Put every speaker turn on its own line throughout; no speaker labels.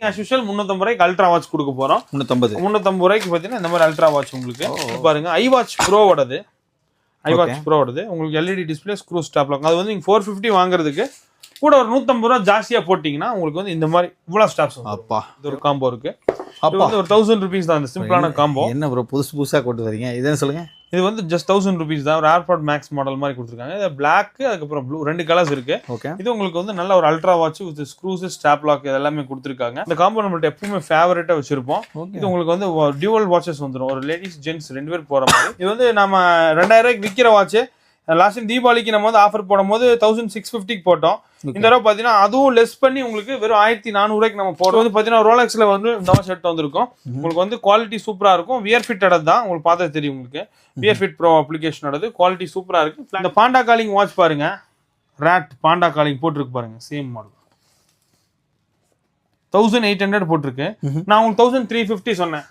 As usual முந்நூற்றம்பது ரூபாய்க்கு ultra watch கொடுக்க போகிறோம்
முந்நூற்றம்பது
முந்நூற்றம்பது ரூபாய்க்கு பார்த்தீங்கன்னா இந்த மாதிரி அல்ட்ரா வாட்ச் உங்களுக்கு. பாருங்க ஐ வாட்ச் ப்ரோவோடது ஐ வாட்ச் ப்ரோவோடது உங்களுக்கு LED display screw strap lock அது வந்து நீங்கள் ஃபோர் ஃபிஃப்டி வாங்குறதுக்கு கூட ஒரு நூற்றம்பது ரூபா ஜாஸ்தியாக போட்டிங்கன்னா உங்களுக்கு வந்து இந்த மாதிரி இவ்வளோ ஸ்டாப்ஸ்
அப்பா.
இது ஒரு காம்போ இருக்கு.
அப்பா.
வந்து ஒரு தௌசண்ட் ருபீஸ் தான் இந்த சிம்பிளான காம்போ
என்ன ப்ரோ புதுசு புதுசா கொண்டு வரீங்க? இதுன்னு சொல்லுங்க?
இது வந்து ஜஸ்ட் தௌசண்ட் ருபீஸ் தான். ஒரு ஏர்பாட் மேக்ஸ் மாடல் மாதிரி கொடுத்துருக்காங்க. இது பிளாக் அதுக்கப்புறம் ப்ளூ ரெண்டு கலர்ஸ் இருக்கு.
ஓகே
இது உங்களுக்கு வந்து நல்ல ஒரு ultra watch with screws strap lock எல்லாமே கொடுத்துருக்காங்க. இந்த காம்போ நம்மள்ட்ட எப்பவுமே ஃபேவரட்டா வச்சிருப்போம். இது உங்களுக்கு வந்து டியூவல் வாட்சஸ் வந்துடும் ஒரு லேடிஸ் ஜென்ட்ஸ் ரெண்டு பேர் போற மாதிரி. இது வந்து நம்ம ரெண்டாயிரம் ரூபாய்க்கு விற்கிற வாட்ச் லாஸ்ட் டைம் தீபாவளிக்கு நம்ம வந்து ஆஃபர் போடும்போது தௌசண்ட் சிக்ஸ் ஃபிஃப்டிக்கு போட்டோம். இந்த தடவை பார்த்தீங்கன்னா அதுவும் லெஸ் பண்ணி உங்களுக்கு வெறும் ஆயிரத்தி நானூறுவாய்க்கு நம்ம போடுறோம். வந்து பார்த்தீங்கன்னா ரோலெக்ஸ்ல வந்து இந்த எடுத்து வந்திருக்கோம். உங்களுக்கு வந்து குவாலிட்டி சூப்பரா இருக்கும். வியர் ஃபிட்டட் தான் உங்களுக்கு பார்த்தா தெரியும் உங்களுக்கு. வியர் ஃபிட் ப்ரோ அப்ளிகேஷனோடது குவாலிட்டி சூப்பரா இருக்கு. இந்த பாண்டா காலிங் வாட்ச் பாருங்க. ராட் பாண்டா காலிங் போட்டிருக்கு பாருங்க. Same model thousand eight hundred போட்டிருக்கு. நான் உங்களுக்கு தௌசண்ட் த்ரீ ஃபிஃப்டி சொன்னேன்.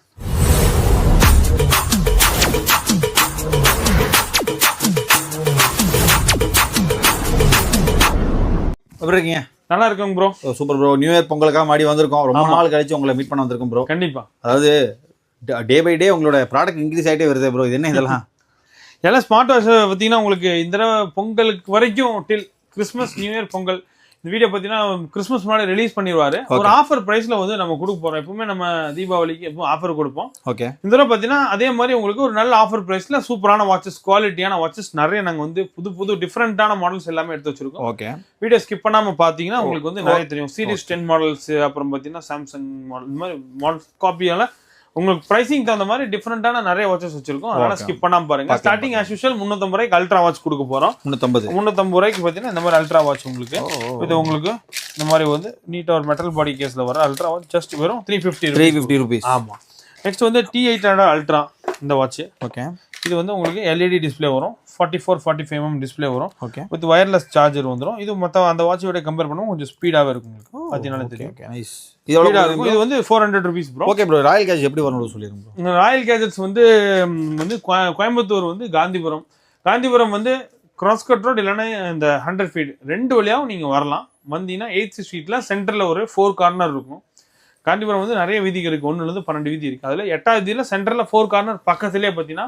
எப்படி இருக்கீங்க?
நல்லா இருக்குங்க bro
super bro new year பொங்கலுக்காக மாடி வந்திருக்கோம். ரொம்ப நாள் கழிச்சு உங்களை மீட் பண்ண வந்திருக்கோம் ப்ரோ
கண்டிப்பா.
அதாவது டே பை டே உங்களோட ப்ராடக்ட் இன்க்ரீஸ் ஆயிட்டே வருது ப்ரோ இது என்ன இதெல்லாம்?
எல்லாம் ஸ்மார்ட் வாட்ச் பார்த்தீங்கன்னா உங்களுக்கு இந்த தடவை பொங்கலுக்கு வரைக்கும் till Christmas new year Pongal இந்த வீடியோ பார்த்தீங்கன்னா கிறிஸ்மஸ் முன்னாடி ரிலீஸ் பண்ணிடுவாரு ஒரு ஆஃபர் பிரைஸ்ல வந்து நம்ம கொடுக்க போறோம். எப்பவுமே நம்ம தீபாவளிக்கு எப்பவும் ஆஃபர் கொடுப்போம்.
ஓகே
இந்த தடவை பார்த்தீங்கன்னா அதே மாதிரி உங்களுக்கு ஒரு நல்ல ஆஃபர் பிரைஸ்ல சூப்பரான வாட்சஸ் குவாலிட்டியான வாட்சஸ் நிறைய நாங்கள் வந்து புது புது டிஃப்ரெண்டான மாடல்ஸ் எல்லாமே எடுத்து வச்சிருக்கோம்.
ஓகே
வீடியோ ஸ்கிப் பண்ணாம பார்த்தீங்கன்னா உங்களுக்கு வந்து நிறைய தெரியும். சீரிஸ் டென் மாடல்ஸ் அப்புறம் பார்த்தீங்கன்னா சாம்சங் மாடல் இந்த மாதிரி மாடல் காப்பியால உங்களுக்கு பிரைசிங் தகுந்த மாதிரி டிஃப்ரெண்டான நிறைய வாட்சஸ் வச்சிருக்கோம். அதனால ஸ்கிப் பண்ணாம பாருங்க. ஸ்டார்டிங் ஆஸ் யூஷுவல் முந்நூற்றம்பது ரூபாய்க்கு அல்ட்ரா வாட்ச் கொடுக்க போறோம்.
முந்நூற்றம்பது
முந்நூற்றம்பது ரூபாய்க்கு பார்த்தீங்கன்னா இந்த மாதிரி அல்ட்ரா வாட்ச் உங்களுக்கு. இது உங்களுக்கு இந்த மாதிரி வந்து நீட்டாக ஒரு மெட்டல் பாடி கேஸ்ல வர அல்ட்ரா வாட்ச் ஜஸ்ட் வெறும் three fifty
three fifty rupees
ஆமா. நெக்ஸ்ட் வந்து டி எயிட் ஹண்ட்ரட் அல்ட்ரா இந்த வாட்ச்
ஓகே
இது வந்து உங்களுக்கு எல்இடி டிஸ்ப்ளே வரும் forty four forty five M display வரும்.
ஓகே
வித் வயர்லெஸ் சார்ஜர் வந்துடும் இது மொத்த அந்த வாட்சோட கம்பேர் பண்ணுவோம் கொஞ்சம் ஸ்பீடாகவே இருக்கும் உங்களுக்கு. பார்த்தீங்கன்னா தெரியும்.
நைஸ் இது எவ்வளோ
ஸ்பீடாக இருக்கும். இது வந்து four hundred rupees bro
okay bro royal cash எப்படி வரணும் சொல்லிடுங்க ப்ரோ
ராயல் கேஜெட்ஸ் வந்து வந்து கோய- கோயம்புத்தூர் வந்து காந்திபுரம். காந்திபுரம் வந்து கிராஸ் கட் ரோட் இல்லைன்னா இந்த ஹண்ட்ரட் ஃபீட் ரெண்டு வழியாகவும் நீங்கள் வரலாம். வந்தீங்கன்னா எயித் ஸ்ட்ரீட்டில் சென்டரில் ஒரு ஃபோர் கார்னர் இருக்கும். காந்திபுரம் வந்து நிறைய வீதிகள் இருக்குது ஒன்றுலேருந்து பன்னெண்டு வீதி இருக்குது அதில் எட்டாவது வீதியில் சென்டரில் ஃபோர் கார்னர் பக்கத்துலேயே பார்த்தீங்கன்னா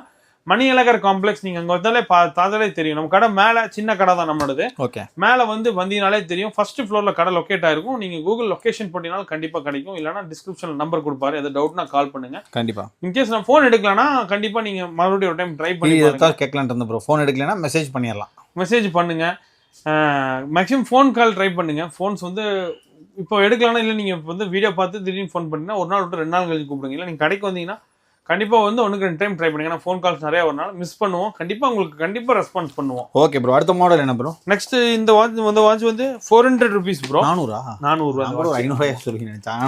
மணி அழகர் காம்ப்ளெக்ஸ் நீங்கள் அங்கே வந்தாலே பார்த்தாலே தெரியும். நம்ம கடை மேலே சின்ன கடை தான் நம்மளோடது.
ஓகே.
மேலே வந்து வந்தீங்கனாலே தெரியும். ஃபர்ஸ்ட் ஃப்ளோரில் கடை லொக்கேட் ஆயிருக்கும். நீங்கள் கூகுள் லொகேஷன் போட்டீங்கனாலும் கண்டிப்பாக கிடைக்கும். இல்லைனா டிஸ்கிரிப்ஷனில் நம்பர் கொடுப்பாரு. எதாவது டவுட்னா கால் பண்ணுங்க.
கண்டிப்பா.
இன்கேஸ் நான் ஃபோன் எடுக்கலனா கண்டிப்பா நீங்க மறுபடியும் ஒரு டைம் ட்ரை பண்ணி
கேட்கலான்ட்டு இருந்தேன் ப்ரோ ஃபோன் எடுக்கலைன்னா மெசேஜ் பண்ணிடலாம்.
மெசேஜ் பண்ணுங்க. மேக்ஸிமம் ஃபோன் கால் ட்ரை பண்ணுங்க. ஃபோன்ஸ் வந்து இப்போ எடுக்கலனா இல்லை நீங்க இப்ப வந்து வீடியோ பார்த்து திடீர்னு ஃபோன் பண்ணீங்கன்னா ஒரு நாள் விட்டு ரெண்டு நாள் கழிச்சு கூப்பிடுங்க. இல்லை நீங்க கடைக்கு வந்தீங்கன்னா கண்டிப்பா வந்து ஒன்றுக்கு ரெண்டு டைம் ட்ரை பண்ணுங்க. ஏன்னா ஃபோன் கால்ஸ் நிறைய வரனால மிஸ் பண்ணுவோம். கண்டிப்பா உங்களுக்கு கண்டிப்பா ரெஸ்பான்ஸ் பண்ணுவோம்.
ஓகே ப்ரோ அடுத்த மாடல் என்ன ப்ரோ
நெக்ஸ்ட் இந்த வாட்ச் இந்த வாட்ச் வந்து ஃபோர் ஹண்ட்ரட் ருபீஸ் ப்ரோ
நானூறா?
நானூறுரூவா
ஐநூறுரூவா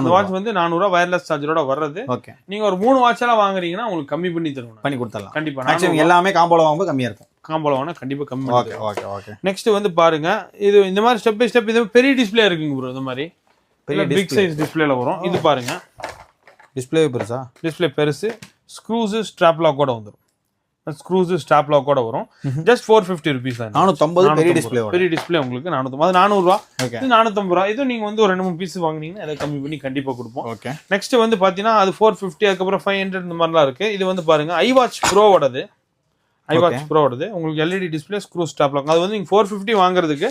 இந்த வாட்ச் வந்து நானூறுரூவா வயர்லெஸ் சார்ஜரோட வர்றது.
ஓகே
நீங்க ஒரு மூணு வாட்ச் எல்லாம் வாங்குறீங்கன்னா உங்களுக்கு கம்மி பண்ணி தருவோம்
பண்ணி கொடுத்துடலாம்.
கண்டிப்பா.
மேக்ஸிமம் எல்லாமே காம்போல வாங்கும்போது கம்மியா இருக்கும்.
காம்போல வேணா கண்டிப்பா கம்மி
ஓகே ஓகே ஓகே
நெக்ஸ்ட் வந்து பாருங்க. இது இந்த மாதிரி ஸ்டெப் பை ஸ்டெப் இது பெரிய டிஸ்ப்ளே இருக்குங்க ப்ரோ இந்த மாதிரி.
பெரிய
பெரிய பிக் சைஸ் டிஸ்ப்ளேல வரும். இது பாருங்க.
டிஸ்பிளே பெருசா?
டிஸ்ப்ளே பெருசு. ஸ்க்ரூஸ் ஸ்ட்ராப் லாக் கூட வந்துடும் ஸ்க்ரூஸ் ஸ்ட்ராப் லாக் கூட வரும். ஜஸ்ட் ஃபோர் ஃபிஃப்டி ருபீஸ் தான்.
நானூற்றம்பது பெரிய டிஸ்பிளே
பெரிய டிஸ்ப்ளே உங்களுக்கு நானூற்றம்பது அது நானூறுரூவா
ஓகே
இது நானூற்றம்பது ரூபா. இது நீங்கள் வந்து ஒரு ரெண்டு மூணு பீஸ் வாங்குனீங்கன்னா அதை கம்மி பண்ணி கண்டிப்பாக கொடுப்போம்.
ஓகே
நெக்ஸ்ட் வந்து பார்த்தீங்கன்னா அது ஃபோர் ஃபிஃப்டி அதுக்கப்புறம் ஃபைவ் ஹண்ட்ரட் இந்த மாதிரிலாம் இருக்கு. இது வந்து பாருங்க ஐ வாட்ச் ப்ரோவோடது ஐ வாட்ச் ப்ரோவோடது உங்களுக்கு LED display screw strap lock அது வந்து நீங்கள் ஃபோர் ஃபிஃப்டி வாங்குறதுக்கு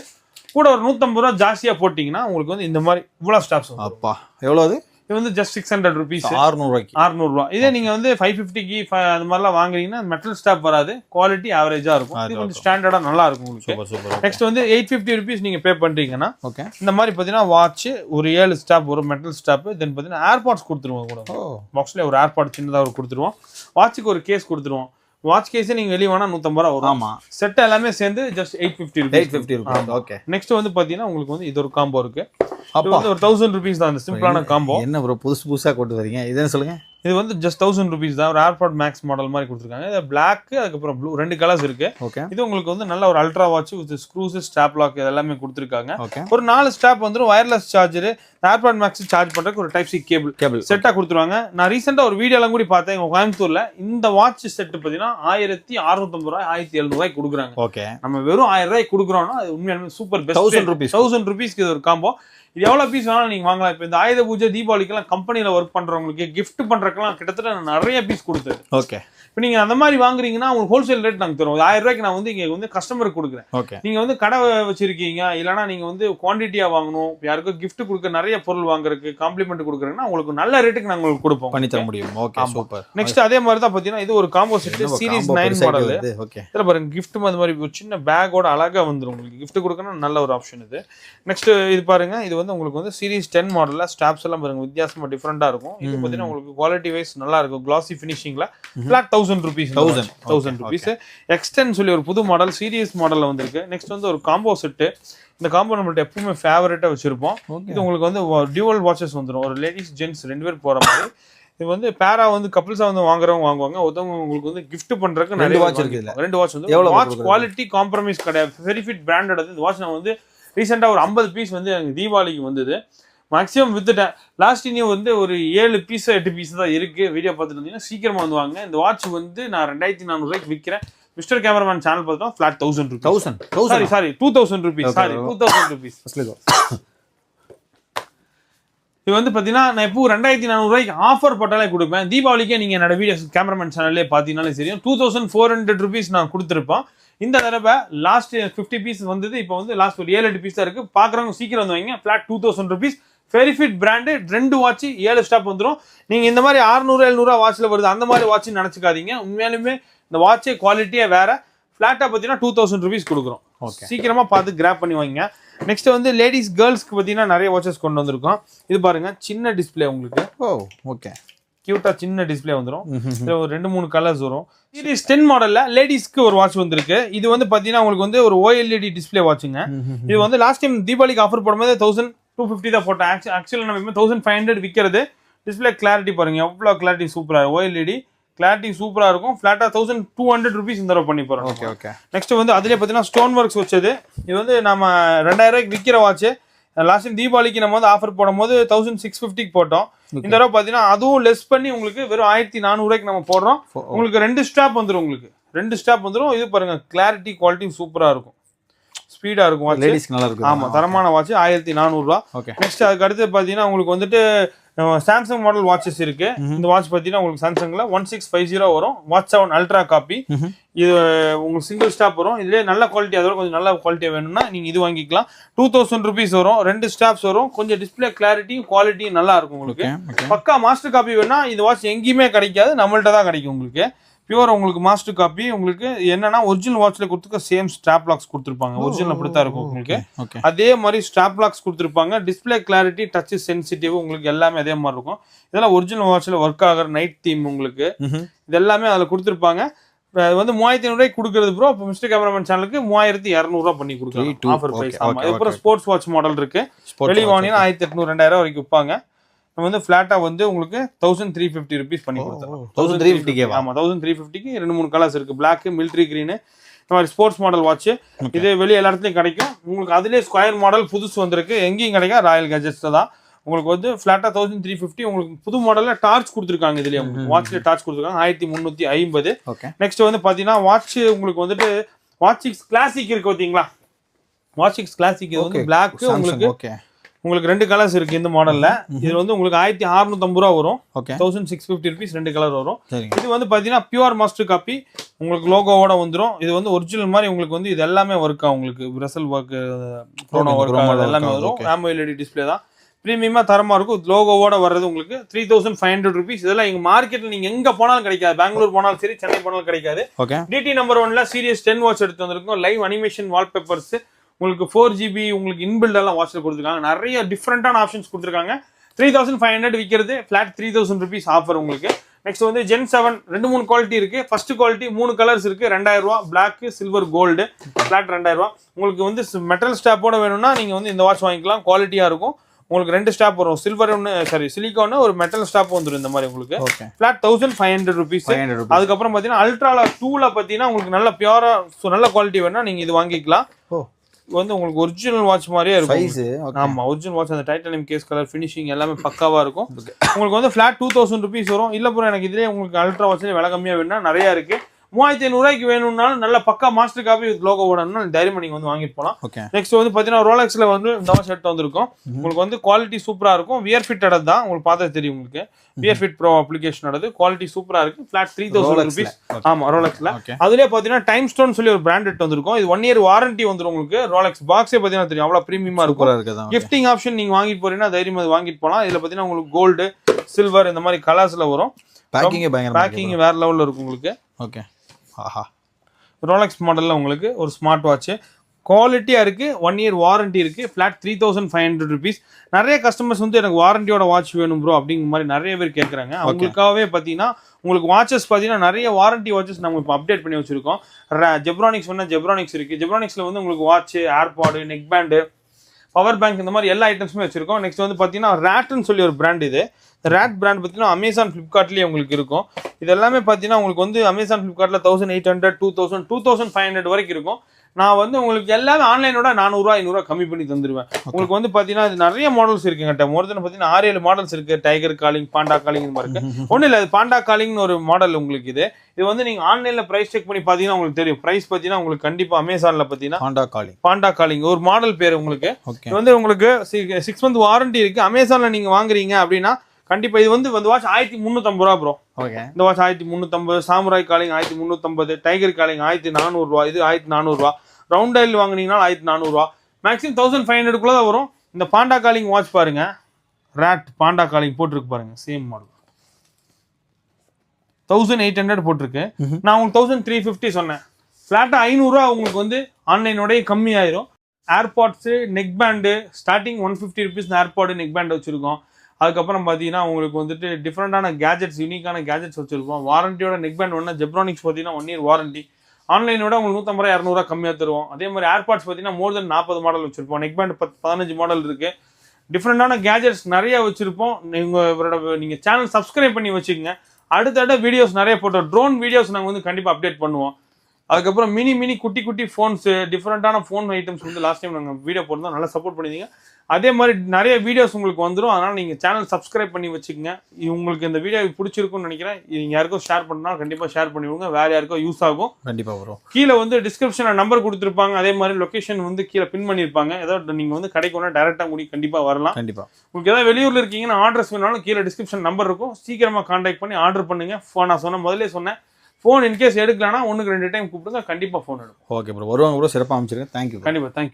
கூட ஒரு நூற்றம்பது ரூபா ஜாஸ்தியாக போட்டிங்கன்னா உங்களுக்கு வந்து இந்த மாதிரி இவ்வளோ ஸ்டாப்ஸ்
அப்பா. எவ்வளோ அது?
இது வந்து ஜஸ்ட் சிக்ஸ் ஹண்ட்ரட் ருபீஸ்
ஆறுநூறுவாய்க்கு.
அறுநூறுவா இதே நீங்கள் வந்து ஃபைவ் ஃபிஃப்டிக்கு அது மாதிரிலாம் வாங்குறீங்கன்னா மெட்டல் ஸ்டாப் வராது. குவாலிட்டி ஆவரேஜாக இருக்கும். இது கொஞ்சம் ஸ்டாண்டர்டாக நல்லா இருக்கும் உங்களுக்கு. நெக்ஸ்ட் வந்து எயிட் ஃபிஃப்டி ருபீஸ் நீங்கள் பே பண்ணுறீங்கன்னா
ஓகே
இந்த மாதிரி பார்த்தீங்கன்னா வாட்ச் ஒரு ஏழு ஸ்டாப் ஒரு மெட்டல் ஸ்டாப் தென் பார்த்தீங்கன்னா ஏர்பாட்ஸ் கொடுத்துருவோம் கூட. பாக்ஸ்ல ஒரு ஏர்பாட் சின்னதாக ஒரு கொடுத்துருவோம். வாட்சுக்கு ஒரு கேஸ் கொடுத்துருவோம். வாட்ச் கேஸே நீங்கள் வெளியே வேணா நூற்றம்பது ரூபா வரும்.
ஆமா.
செட் எல்லாமே சேர்ந்து just eight fifty
eight fifty okay
next வந்து பார்த்தீங்கன்னா உங்களுக்கு வந்து இது ஒரு காம்போ இருக்கு. இது வந்து ஒரு தௌசண்ட் ருபீஸ் தான் அந்த சிம்பிளான காம்போ
என்ன ப்ரோ புதுசு புதுசா கொண்டு வரீங்க இதுன்னு சொல்லுங்க?
இது வந்து ஜஸ்ட் தௌசண்ட் ருபீஸ் தான். ஒரு ஏர்பாட் மேக்ஸ் மாடல் மாதிரி கொடுத்துருக்காங்க. இது பிளாக் அதுக்கப்புறம் ப்ளூ ரெண்டு கலர்ஸ் இருக்கு.
ஓகே
இது உங்களுக்கு வந்து நல்ல ஒரு ultra watch with screws strap lock எல்லாமே கொடுத்துருக்காங்க.
ஓகே
ஒரு நாலு ஸ்டாப் வந்துடும் wireless charger airpod max charge பண்றதுக்கு ஒரு டைப் சி கேபிள்
கேபிள்
செட்டாக கொடுத்துருவாங்க. நான் ரீசெண்டாக ஒரு வீடியோலாம் கூட பார்த்தேன் எங்க கோயம்புத்தூர்ல. இந்த வாட்ச் செட் பார்த்தீங்கன்னா ஆயிரத்தி அறுநூத்தம்பது ரூபாய் ஆயிரத்தி எழுநூறுவாய்க்கு கொடுக்குறாங்க.
ஓகே
நம்ம வெறும் ஆயிரம் ரூபாய்க்கு கொடுக்குறோம்னா அது உண்மையாலுமே சூப்பர் பெஸ்ட்
1000 rupees.
தௌசண்ட் ருபீஸ்க்கு இது ஒரு காம்போ இது எவ்வளோ பீஸ் வேணாலும் நீங்கள் வாங்கலாம். இப்போ இந்த ஆயுத பூஜை தீபாவளிக்கெல்லாம் கம்பெனியில் ஒர்க் பண்ணுறவங்களுக்கு கிஃப்ட் பண்ணுறக்கெல்லாம் கிட்டத்தட்ட நான் நிறைய பீஸ் கொடுத்தது.
ஓகே
இப்போ நீங்க அந்த மாதிரி வாங்குறீங்கன்னா உங்களுக்கு ஹோல்சேல் ரேட் நாங்க தருவோம். ஆயிரம் ரூபாய்க்கு நான் வந்து இங்க வந்து கஸ்டமருக்கு கொடுக்குறேன்.
ஓகே
நீங்க வந்து கடை வச்சிருக்கீங்க இல்லைன்னா நீங்க வந்து குவான்டிட்டியா வாங்கணும் யாருக்கும் gift கொடுக்க நிறைய பொருள் வாங்குறதுக்கு காம்ப்ளிமெண்ட் கொடுக்குறீங்கன்னா உங்களுக்கு நல்ல ரேட்டுக்கு நாங்க உங்களுக்கு கொடுப்போம்.
பண்ணி தர முடியும். ஓகே. சூப்பர்
நெக்ஸ்ட் அதே மாதிரி தான் பாத்தீங்கன்னா இது ஒரு combo set series nine model
okay
இதில் பாருங்க gift அந்த மாதிரி ஒரு சின்ன பேக்கோட அழகா வந்துரும். உங்களுக்கு gift கொடுக்கணும் நல்ல ஒரு ஆப்ஷன் இது. நெக்ஸ்ட் இது பாருங்க இது வந்து உங்களுக்கு வந்து சீரிஸ் டென் மாடல்ல ஸ்டாப்ஸ் எல்லாம் பாருங்க வித்தியாசமா டிஃப்ரெண்டா இருக்கும். இது பார்த்தீங்கன்னா உங்களுக்கு குவாலிட்டி வைஸ் நல்லா இருக்கும். Classy ஃபினிஷிங்ல flat thousand rupees
1000.
Thousand rupees extend சொல்லி ஒரு புது மாடல் சீரியஸ் மாடல்ல வந்திருக்கு. நெக்ஸ்ட் வந்து ஒரு காம்போ செட்டு இந்த காம்போ நம்மள்ட்ட எப்பவுமே ஃபேவரட்டா வச்சிருப்போம். இது உங்களுக்கு வந்து டியூவல் வாட்சஸ் வந்துரும். ஒரு லேடிஸ் ஜென்ட்ஸ் ரெண்டு பேர் போற மாதிரி. இது வந்து பேரா வந்து கப்பிள்ஸா வந்து வாங்குறவங்க வாங்குவாங்க. ஒருத்தவங்க உங்களுக்கு வந்து gift பண்றதுக்கு நிறைய
watch இருக்கு
ரெண்டு வாட்ச் வந்து
எவ்வளவு
வாட்ச்? குவாலிட்டி காம்ப்ரமைஸ் கிடையாது. வெரிஃபிட் பிராண்டட் இந்த வாட்ச் நான் வந்து ரீசெண்டா ஒரு ஐம்பது பீஸ் வந்து எனக்கு தீபாவளிக்கு வந்தது. மேக்ஸிமம் வித்துட்டேன் லாஸ்ட் இனியும் வந்து ஒரு ஏழு பீஸ் எட்டு பீஸ் தான் இருக்கு. வீடியோ பார்த்துட்டு இருந்தீங்கன்னா சீக்கிரமா வந்து வாங்க இந்த வாட்ச் வந்து நான் ரெண்டாயிரத்தி நானூறுபாய்க்கு விற்கிறேன் மிஸ்டர் கேமராமேன் சேனல் பார்த்தோம் flat thousand rupees
thousand
sorry sorry two thousand rupees sorry two thousand rupees இது வந்து பார்த்தீங்கன்னா நான் இப்போ ரெண்டாயிரத்தி நானூறுபாய்க்கு ஆஃபர் போட்டாலே கொடுப்பேன். தீபாவளிக்கே நீங்கள் என்னோட வீடியோஸ் கேமராமேன் சேனல்லே பார்த்தீங்கனாலே தெரியும். Two thousand four hundred rupees நான் கொடுத்துருப்போம். இந்த தடவை லாஸ்ட் ஃபிஃப்டி பீஸ் வந்தது. இப்போ வந்து லாஸ்ட் ஒரு ஏழு எட்டு பீஸ் தான் இருக்கு. பார்க்குறவங்க சீக்கிரம் வந்து வைங்க ஃபிளாட் டூ தௌசண்ட் ருபீஸ் ஃபெரிஃபிட் பிராண்டு ரெண்டு வாட்ச் ஏழு ஸ்டாப் வந்துடும் நீங்கள் இந்த மாதிரி அறுநூறு எழுநூறுவா வாட்சில் வருது அந்த மாதிரி வாட்ச் நினச்சிக்காதீங்க. உண்மையாலுமே இந்த வாட்சே குவாலிட்டியே வேற. ஃப்ளாட்டாக பார்த்தீங்கன்னா டூ தௌசண்ட் ருபீஸ் கொடுக்குறோம்.
Okay.
சீக்கிரமா பார்த்து கிராப் பண்ணி வாங்க. நெக்ஸ்ட் வந்து லேடிஸ் கேர்ள்ஸ்க்கு பார்த்தீங்கன்னா நிறைய வாட்சஸ் கொண்டு வந்திருக்கோம். இது பாருங்க சின்ன டிஸ்ப்ளே உங்களுக்கு.
ஓ ஓகே
கியூட்டா சின்ன டிஸ்ப்ளே வந்துடும் ஒரு ரெண்டு மூணு கலர்ஸ் வரும். சீரிஸ் டென் மாடல்ல லேடிஸ்க்கு ஒரு வாட்ச் வந்திருக்கு. இது வந்து பாத்தீங்கன்னா உங்களுக்கு வந்து ஒரு ஓஎல்இடி டிஸ்ப்ளே வாட்சுங்க இது வந்து லாஸ்ட் டைம் தீபாவளிக்கு ஆஃபர் போடும்போது தௌசண்ட் டூ ஃபிஃப்டி தான் போட்டேன். ஆக்சுவலி நம்ம தௌசண்ட் ஃபைவ் ஹண்ட்ரட் விற்கிறது டிஸ்பிளே கிளாரிட்டி பாருங்க எவ்வளோ கிளாரிட்டி சூப்பராக ஓஎல்இடி கிளாரிட்டி சூப்பராக இருக்கும். ஃபிளாட்டாக தௌசண்ட் டூ ஹண்ட்ரட் ருபீஸ் இந்த தடவை பண்ணி போகிறோம்
ஓகே ஓகே
நெக்ஸ்ட் வந்து அதுலேயே பார்த்தீங்கன்னா ஸ்டோன் ஒர்க்ஸ் வச்சது. இது வந்து நம்ம ரெண்டாயிரம் ரூபாய்க்கு விற்கிற வாட்ச் லாஸ்ட் டைம் தீபாவளிக்கு நம்ம வந்து ஆஃபர் போடும்போது தௌசண்ட் சிக்ஸ் ஃபிஃப்டிக்கு போட்டோம். இந்த தடவை பார்த்தீங்கன்னா அதுவும் லெஸ் பண்ணி உங்களுக்கு வெறும் ஆயிரத்தி நானூறுவாய்க்கு நம்ம போடுறோம். உங்களுக்கு ரெண்டு ஸ்டாப் வந்துடும் உங்களுக்கு. ரெண்டு ஸ்டாப் வந்துடும் இது பாருங்க கிளாரிட்டி குவாலிட்டி சூப்பராக இருக்கும். ஸ்பீடாக இருக்கும் வாட்ச்
லேடிஸ்க்கு நல்லா இருக்கு
ஆமா தரமான வாட்ச் ஆயிரத்தி நானூறுரூவா
ஓகே
நெக்ஸ்ட் அதுக்கு அடுத்து பார்த்தீங்கன்னா உங்களுக்கு வந்துட்டு சாம்சங் மாடல் வாட்சஸ் இருக்கு. இந்த வாட்ச் பார்த்தீங்கன்னா உங்களுக்கு சாம்சங்ல ஒன் சிக்ஸ் ஃபைவ் ஜீரோ வரும். வாட்ச் செவன் அல்ட்ரா காப்பி இது உங்களுக்கு சிங்கிள் ஸ்டாப் வரும். இதுலேயே நல்ல குவாலிட்டி அதோட கொஞ்சம் நல்ல குவாலிட்டியாக வேணும்னா நீங்க இது வாங்கிக்கலாம். டூ தௌசண்ட் ருபீஸ் வரும். ரெண்டு ஸ்டாப்ஸ் வரும். கொஞ்சம் டிஸ்பிளே கிளாரிட்டியும் குவாலிட்டியும் நல்லா இருக்கும் உங்களுக்கு. பக்கா மாஸ்டர் காப்பி வேணா இந்த வாட்ச் எங்கேயுமே கிடைக்காது. நம்மள்ட்ட தான் கிடைக்கும் உங்களுக்கு. பியூர் உங்களுக்கு மாஸ்டர் காப்பி உங்களுக்கு என்னன்னா ஒரிஜினல் வாட்ச்ல கொடுத்துருக்க சேம் ஸ்டாப் லாக்ஸ் கொடுத்துருப்பாங்க. ஒரிஜினல் அப்படி தான் இருக்கும் உங்களுக்கு. அதே மாதிரி ஸ்டாப் லாக்ஸ் கொடுத்துருப்பாங்க. டிஸ்பிளே கிளாரிட்டி டச் சென்சிட்டிவ் உங்களுக்கு எல்லாமே அதே மாதிரி இருக்கும். இதெல்லாம் ஒரிஜினல் வாட்ச்ல ஒர்க் ஆகிற நைட் தீம் உங்களுக்கு. இது எல்லாமே அதில் கொடுத்துருப்பாங்க. வந்து மூவாயிரத்தி ஐநூறுபாய்க்கு கொடுக்குறது ப்ரோ இப்போ மிஸ்டர் கேமராமேன் சேனலுக்கு மூவாயிரத்தி இரநூறுவா பண்ணி
two.
ஆஃபர் பிரைஸ்
okay,
ஆமா. இதுக்கப்புறம்
okay.
ஸ்போர்ட்ஸ் வாட்ச் மாடல் இருக்கு. வெளியே வாங்கினா ஆயிரத்தி எட்நூறு ரெண்டாயிரம் வரைக்கும் விற்பாங்க நம்ம வந்து ஃபிளாட்டா வந்து உங்களுக்கு தௌசண்ட் த்ரீ ஃபிஃப்டி ருபீஸ் பண்ணி கொடுத்துருவோம்
தௌசண்ட் த்ரீ ஃபிஃப்டி கேவா
ஆமா தௌசண்ட் த்ரீ ஃபிஃப்டிக்கு ரெண்டு மூணு கலர்ஸ் இருக்கு. பிளாக் மிலிட்ரி கிரீனு இந்த மாதிரி ஸ்போர்ட்ஸ் மாடல் வாட்ச் இது வெளியே எல்லா இடத்துலையும் கிடைக்கும். உங்களுக்கு அதுலேயே ஸ்கொயர் மாடல் புதுசு வந்திருக்கு. எங்கேயும் கிடைக்கும் ராயல் கேஜெட்ஸ் தான். உங்களுக்கு வந்து ஃபிளாட்டாக தௌசண்ட் த்ரீ ஃபிஃப்டி உங்களுக்கு புது மாடலில் டார்ச் கொடுத்துருக்காங்க இதுலேயே உங்களுக்கு. டார்ச் கொடுத்துருக்காங்க. ஆயிரத்தி முந்நூற்றி ஐம்பது. நெக்ஸ்ட் வந்து பார்த்தீங்கன்னா வாட்ச் உங்களுக்கு வந்துட்டு வாட்சிக்ஸ் கிளாசிக் இருக்கு பார்த்தீங்களா வாட்சிக்ஸ் கிளாசிக் இது வந்து பிளாக் உங்களுக்கு
ஓகே
உங்களுக்கு ரெண்டு கலர்ஸ் இருக்கு இந்த மாடல்ல இதுல வந்து உங்களுக்கு ஆயிரத்தி அறுநூத்தம்பது ரூபா வரும்.
Okay.
Thousand six fifty rupees ரெண்டு கலர் வரும். இது வந்து பாத்தீங்கன்னா பியூர் மாஸ்டர் காப்பி உங்களுக்கு லோகோவோட வந்துரும். இது வந்து ஒரிஜினல் மாதிரி உங்களுக்கு வந்து இது எல்லாமே ஒர்க் ஆகும் உங்களுக்கு பிரசல் ஒர்க் ப்ரோனோ ஒர்க் எல்லாமே வரும்.
okay.
ஆமோ எல்இடி டிஸ்பிளே தான். ப்ரீமியமா தரமா இருக்கும். லோகோவோட வர்றது உங்களுக்கு three thousand five hundred rupees இதெல்லாம் எங்க மார்க்கெட்ல நீங்க எங்க போனாலும் கிடைக்காது. பெங்களூர் போனாலும் சரி சென்னை போனாலும் கிடைக்காது.
ஓகே
டிடி நம்பர் ஒன்ல சீரியஸ் டென் வாட்ச் எடுத்து வந்திருக்கோம். லைவ் அனிமேஷன் வால்பேப்பர்ஸ் உங்களுக்கு ஃபோர் ஜிபி உங்களுக்கு இன்பில்ட் எல்லாம் வாட்ச்ல கொடுத்துருக்காங்க. நிறைய டிஃப்ரெண்டான ஆப்ஷன்ஸ் கொடுத்துருக்காங்க. த்ரீ தௌசண்ட் ஃபைவ் ஹண்ட்ரட் விற்கிறது flat three thousand rupees offer உங்களுக்கு. நெக்ஸ்ட் வந்து ஜென் செவன் ரெண்டு மூணு குவாலிட்டி இருக்கு. ஃபர்ஸ்ட் குவாலிட்டி மூணு கலர்ஸ் இருக்கு. ரெண்டாயிரம் ரூபா பிளாக் சில்வர் கோல்டு ஃபிளாட் ரெண்டாயிரம் ரூபா உங்களுக்கு வந்து மெட்டல் ஸ்டாப்போட வேணும்னா நீங்க வந்து இந்த வாட்ச் வாங்கிக்கலாம். குவாலிட்டியா இருக்கும். உங்களுக்கு ரெண்டு ஸ்டாப் வரும். சில்வர் ஒன்று சாரி சிலிக்கான் ஒரு மெட்டல் ஸ்டாப் வந்துடும் இந்த மாதிரி உங்களுக்கு. Flat thousand five hundred rupees அதுக்கப்புறம் பார்த்தீங்கன்னா அல்ட்ரால டூல பார்த்தீங்கன்னா உங்களுக்கு நல்ல பியூரா நல்ல குவாலிட்டி வேணா நீங்க இது வாங்கிக்கலாம். வந்து உங்களுக்கு ஒரிஜினல் வாட்ச் மாதிரியே இருக்கும் ஆமா ஒரிஜினல் வாட்ச் அந்த டைட்டானியம் கேஸ் கலர் ஃபினிஷிங் எல்லாமே பக்காவா இருக்கும். உங்களுக்கு வந்து ஃபிளாட் டூ தௌசண்ட் ருபீஸ் வரும். இல்ல ப்ரோ எனக்கு இதுலயே உங்களுக்கு அல்ட்ரா வாட்ச்லேயே விலை கம்மியா வேணும்னா நிறைய இருக்கு. மூவாயிரத்தி ஐநூறுரூவாய்க்கு வேணும்னாலும் நல்ல பக்கா மாஸ்டர் காப்பி வித் லோகோ ஓடணும்னா தைரியமா நீங்க வந்து வாங்கிட்டு போகலாம் நெக்ஸ்ட் வந்து பாத்தீங்கன்னா ரோலெக்ஸ்ல வந்து மாதிரி ஷர்ட் வந்திருக்கும். உங்களுக்கு வந்து குவாலிட்டி சூப்பரா இருக்கும். வியர் ஃபிட்டட் தான் உங்களுக்கு பார்த்தா தெரியும் உங்களுக்கு. வியர் ஃபிட் ப்ரோ அப்ளிகேஷனோடது குவாலிட்டி சூப்பரா இருக்கு. Flat three thousand. ருபீஸ். ஆமா ரோலெக்ஸ்ல அதுலயே பாத்தீங்கன்னா டைம் ஸ்டோன் சொல்லி ஒரு பிராண்டட் வந்திருக்கும். இது ஒன் இயர் வாரண்டி வந்துரும் உங்களுக்கு. ரோலெக்ஸ் பாக்ஸே பாத்தீங்கன்னா தெரியும். அவ்வளவு ப்ரீமியமா இருக்கும். கிஃப்டிங் ஆப்ஷன் நீங்க வாங்கிட்டு போறீங்கன்னா தைரியமா இது வாங்கிட்டு போலாம். இதுல பாத்தீங்கன்னா உங்களுக்கு கோல்டு சில்வர் இந்த மாதிரி கலர்ஸ்ல வரும்.
பயங்கரமா
பேக்கிங் வேற லெவல்ல இருக்கும் உங்களுக்கு.
ஓகே ஆஹா.
ரோலெக்ஸ் மாடல்ல உங்களுக்கு ஒரு ஸ்மார்ட் வாட்ச் குவாலிட்டியா இருக்கு ஒன் இயர் வாரண்டி இருக்கு flat three thousand five hundred rupees நிறைய கஸ்டமர்ஸ் வந்து எனக்கு வாரண்டியோட வாட்ச் வேணும் ப்ரோ அப்படிங்கிற மாதிரி நிறைய பேர் கேட்குறாங்க அவங்களுக்காகவே பார்த்தீங்கன்னா உங்களுக்கு வாட்சஸ் பார்த்தீங்கன்னா நிறைய வாரண்டி வாட்சஸ் நம்ம இப்போ அப்டேட் பண்ணி வச்சிருக்கோம். ஜெப்ரானிக்ஸ் சொன்னா ஜெப்ரானிக்ஸ் இருக்கு. ஜெப்ரானிக்ஸ்ல வந்து உங்களுக்கு watch airpod neck band power bank இந்த மாதிரி எல்லா ஐட்டம்ஸுமே வச்சிருக்கோம். நெக்ஸ்ட் வந்து பார்த்தீங்கன்னா ரேட்னு சொல்லி ஒரு பிராண்ட் இது. ரேட் பிராண்ட் பார்த்தீங்கன்னா அமேசான் ஃப்ளிப்கார்ட்லேயே உங்களுக்கு இருக்கும். இது எல்லாமே பார்த்தீங்கன்னா உங்களுக்கு வந்து அமேசான் ஃப்ளிப்கார்ட்டில் thousand eight hundred two thousand two thousand five hundred வரைக்கும் இருக்கும். நான் வந்து உங்களுக்கு எல்லாமே ஆன்லைனோட நானூறுரூவா ஐநூறுரூவா கம்மி பண்ணி தந்துருவேன். உங்களுக்கு வந்து பார்த்தீங்கன்னா இது நிறைய மாடல்ஸ் இருக்குங்கட்ட மோர் தென் பார்த்தீங்கன்னா ஆறு ஏழு மாடல்ஸ் இருக்கு. டைகர் காலிங் பாண்டா காலிங் இந்த மாதிரி இருக்கு. ஒன்றும் இல்லை அது பாண்டா காலிங்னு ஒரு மாடல் உங்களுக்கு இது. இது வந்து நீங்கள் ஆன்லைனில் ப்ரைஸ் செக் பண்ணி பார்த்தீங்கன்னா உங்களுக்கு தெரியும். ப்ரைஸ் பார்த்தீங்கன்னா உங்களுக்கு கண்டிப்பாக அமேசானில் பார்த்தீங்கன்னா
ஹாண்டா காலிங்
பாண்டா காலிங் ஒரு மாடல் பேர் உங்களுக்கு. இது வந்து உங்களுக்கு சிக்ஸ் மந்த் வாரண்டி இருக்கு. அமேசான்ல நீங்க வாங்குறீங்க அப்படின்னா கண்டிப்பா இது வந்து இந்த வாட்ச் ஆயிரத்தி முந்நூற்றம்பது ரூபா ப்ரோ
ஓகே.
இந்த வாட்ச் ஆயிரத்தி முந்நூற்றம்பது சாமுராய் காலிங் ஆயிரத்தி முந்நூற்றம்பது டைகர் காலிங் ஆயிரத்தி நானூறுரூவா இது ஆயிரத்தி நானூறுரூவா ரவுண்ட் டைல் வாங்குனீங்கன்னா ஆயிரத்தி நானூறுரூவா மேக்ஸிமம் தௌசண்ட் ஃபைவ் ஹண்ட்ரட்குள்ள தான் வரும். இந்த பாண்டா காலிங் வாட்ச் பாருங்க. ரேட் பாண்டா காலிங் போட்டிருக்கு பாருங்க. Same model thousand eight hundred போட்டிருக்கு. நான் உங்களுக்கு தௌசண்ட் த்ரீ ஃபிஃப்டி சொன்னேன். ஃப்ளாட்டாக ஐநூறுரூவா உங்களுக்கு வந்து ஆன்லைனோடய கம்மியாயிரும். Airpods neck band starting one fifty rupees airpod neck band வச்சுருக்கோம். அதுக்கப்புறம் பார்த்தீங்கன்னா உங்களுக்கு வந்துட்டு டிஃப்ரெண்டான கேஜெட்ஸ் யூனிக்கான கேஜெட்ஸ் வச்சுருப்போம். வாரண்டியோட நெக் பேண்ட் ஒன்று ஜெப்ரானிக்ஸ் பார்த்தீங்கன்னா ஒன் இயர் வாரண்டி ஆன்லைனோட உங்களுக்கு நூற்றம்பது ரூபா இரநூறுவா கம்மியாக தருவோம். அதே மாதிரி ஏர்பாட்ஸ் பார்த்தீங்கன்னா மோர் தென் நாற்பது மாடல் வச்சிருப்போம். நெக் பேண்ட் பத்து பதினஞ்சு மாடல் இருக்குது டிஃப்ரெண்டான கேஜெட்ஸ் நிறைய வச்சிருப்போம். நீங்கள் இவரோட நீங்கள் சேனல் சப்ஸ்கிரைப் பண்ணி வச்சுக்கோங்க. அடுத்தடுத்த வீடியோஸ் நிறைய போட்டோம் ட்ரோன் வீடியோஸ் நாங்கள் வந்து கண்டிப்பாக அப்டேட் பண்ணுவோம். அதுக்கப்புறம் மினி மினி குட்டி குட்டி ஃபோன்ஸு டிஃப்ரெண்ட்டான ஃபோன் ஐட்டம்ஸ் வந்து லாஸ்ட் டைம் நாங்கள் வீடியோ போட்டிருந்தோம். நல்லா சப்போர்ட் பண்ணியிருந்தீங்க. அதே மாதிரி நிறைய வீடியோஸ் உங்களுக்கு வந்துடும் அதனால் நீங்கள் சேனல் சப்ஸ்கிரைப் பண்ணி வச்சுக்கோங்க. உங்களுக்கு இந்த வீடியோ பிடிச்சிருக்கும்னு நினைக்கிறேன். நீங்கள் யாருக்கும் ஷேர் பண்ணால் கண்டிப்பாக ஷேர் பண்ணிவிடுங்க வேறு யாருக்கும் யூஸ் ஆகும்.
கண்டிப்பா ப்ரோ
கீழே வந்து டிஸ்கிரிப்ஷனில் நம்பர் கொடுத்துருப்பாங்க. அதே மாதிரி லொகேஷன் வந்து கீழே பின் பண்ணியிருப்பாங்க. ஏதாவது நீங்கள் வந்து கடைக்கு ஒன்றா டேரெக்டாக முடி கண்டிப்பாக வரலாம்.
கண்டிப்பா.
உங்களுக்கு ஏதாவது வெளியூரில் இருக்கீங்கன்னா ஆர்டர்ஸ் வேணாலும் கீழே டிஸ்கிரிப்ஷன் நம்பர் இருக்கும். சீக்கிரமாக காண்டாக்ட் பண்ணி ஆர்டர் பண்ணுங்க. ஃபோன் நான் சொன்ன முதல்ல சொன்னேன். ஃபோன் இன்கேஸ் எடுக்கலனா ஒன்றுக்கு ரெண்டு டைம் கூப்பிடுங்க. கண்டிப்பாக ஃபோன் எடுக்கும்
ஓகே ப்ரோ வருவாங்க ப்ரோ சிறப்பாக அமைச்சிருக்கேன் தேங்க்யூ
கண்டிப்பாக தேங்க்யூ